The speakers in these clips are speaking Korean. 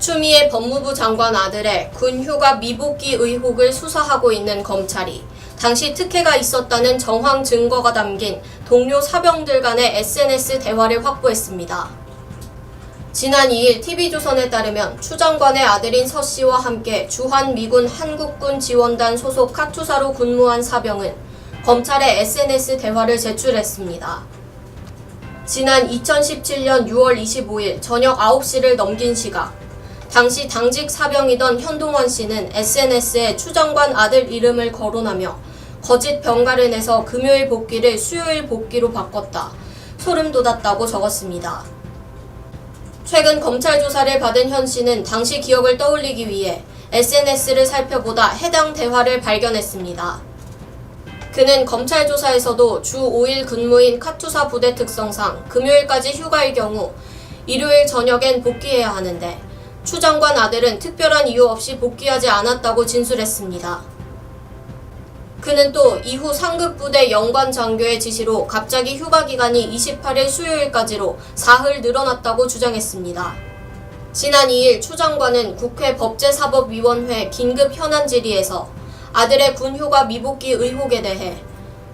추미애 법무부 장관 아들의 군 휴가 미복귀 의혹을 수사하고 있는 검찰이 당시 특혜가 있었다는 정황 증거가 담긴 동료 사병들 간의 SNS 대화를 확보했습니다. 지난 2일 TV조선에 따르면 추 장관의 아들인 서 씨와 함께 주한 미군 한국군 지원단 소속 카투사로 근무한 사병은 검찰에 SNS 대화를 제출했습니다. 지난 2017년 6월 25일 저녁 9시를 넘긴 시각 당시 당직 사병이던 현동원 씨는 SNS에 추 장관 아들 이름을 거론하며 거짓 병가를 내서 금요일 복귀를 수요일 복귀로 바꿨다. 소름 돋았다고 적었습니다. 최근 검찰 조사를 받은 현 씨는 당시 기억을 떠올리기 위해 SNS를 살펴보다 해당 대화를 발견했습니다. 그는 검찰 조사에서도 주 5일 근무인 카투사 부대 특성상 금요일까지 휴가일 경우 일요일 저녁엔 복귀해야 하는데 추 장관 아들은 특별한 이유 없이 복귀하지 않았다고 진술했습니다. 그는 또 이후 상급 부대 영관 장교의 지시로 갑자기 휴가 기간이 28일 수요일까지로 사흘 늘어났다고 주장했습니다. 지난 2일 추 장관은 국회 법제사법위원회 긴급 현안 질의에서 아들의 군휴가 미복귀 의혹에 대해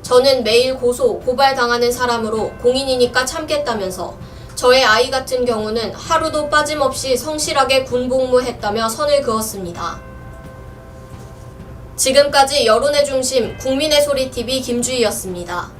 저는 매일 고소, 고발당하는 사람으로 공인이니까 참겠다면서 저의 아이 같은 경우는 하루도 빠짐없이 성실하게 군복무했다며 선을 그었습니다. 지금까지 여론의 중심 국민의 소리 TV 김주희였습니다.